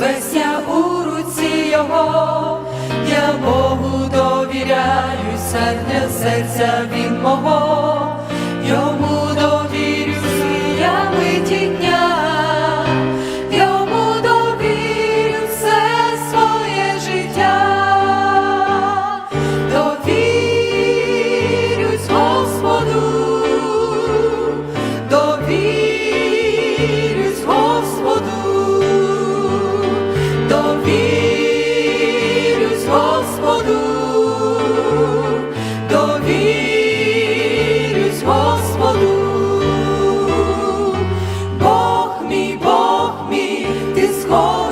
Воскресся у руці Його, я Богу довіряюся, для серця він мого. Йому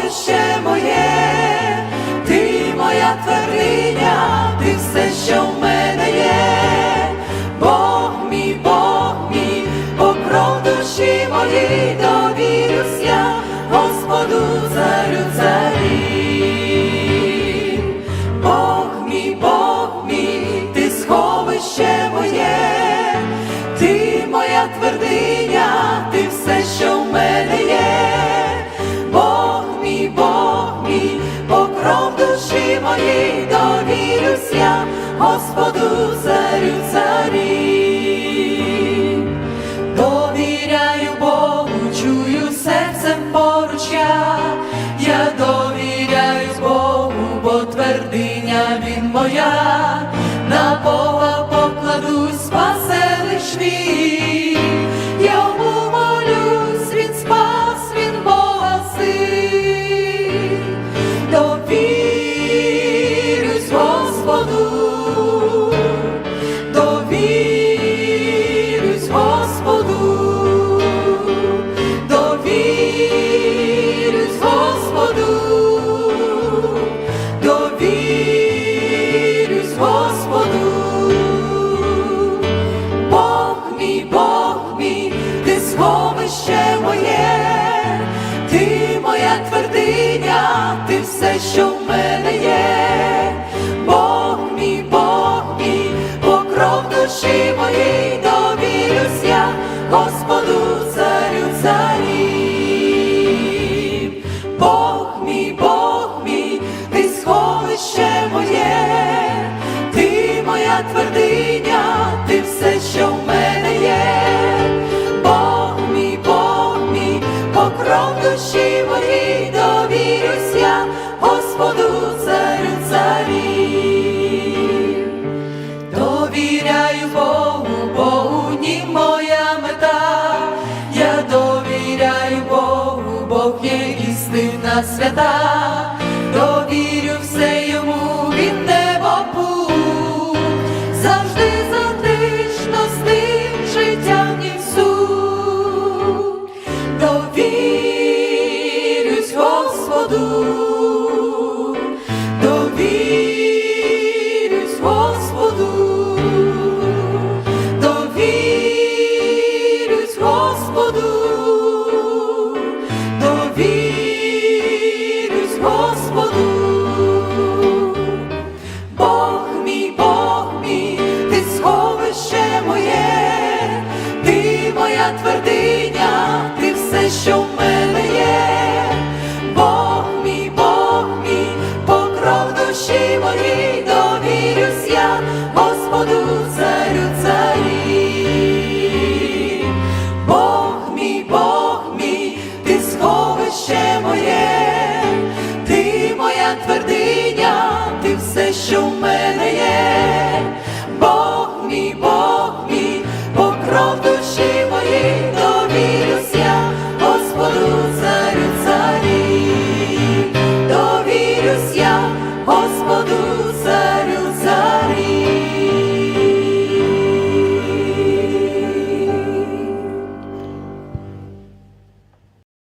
отче моє, ти моя твориня, ти все, що в мене є, Бог мій, Бог мій, покров душі мої, довірюсь я, Господу царю царі, Бог мій, Бог мій, ти сховище моє, ти. твоїй довірюся, Господу царю царі, довіряю Богу, чую серцем поруч я, я довіряю Богу, бо твердиня він моя. на Богу царів, Бог мій, Бог мій, ти сховище моє, ти моя твердиня, ти все, що в мене є, Бог мій, Бог мій, покров душі моїй довірюсь я, Господу. your.